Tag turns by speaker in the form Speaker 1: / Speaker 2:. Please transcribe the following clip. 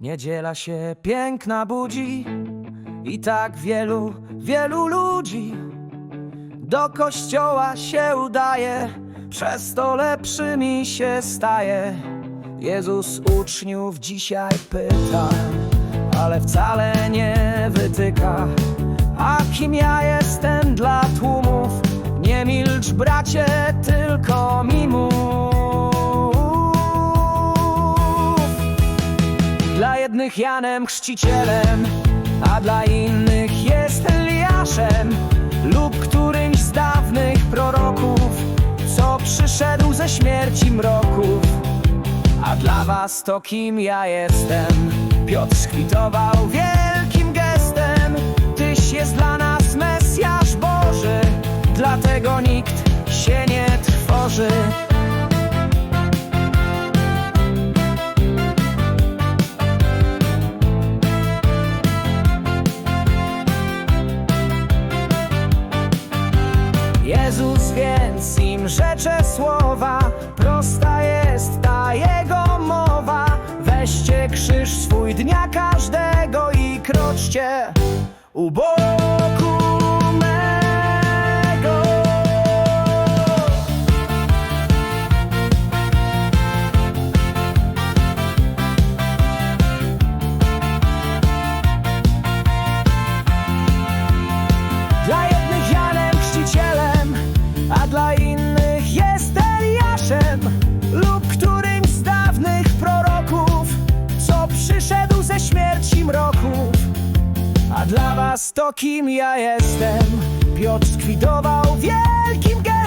Speaker 1: Niedziela się piękna budzi i tak wielu, wielu ludzi do kościoła się udaje, przez to lepszy mi się staje. Jezus uczniów dzisiaj pyta, ale wcale nie wytyka. A kim ja jestem dla tłumów? Nie milcz, bracie, tylko mi mów. Dla jednych Janem Chrzcicielem, a dla innych jest Eliaszem lub którymś z dawnych proroków, co przyszedł ze śmierci mroków. A dla was to kim ja jestem? Piotr skwitował wielkim gestem. Tyś jest dla nas Mesjasz Boży, dlatego nikt się nie trwoży. Jezus więc im rzecze słowa, prosta jest ta jego mowa. Weźcie krzyż swój dnia każdego i kroczcie u A dla was to kim ja jestem? Piotr skwidował wielkim gestem.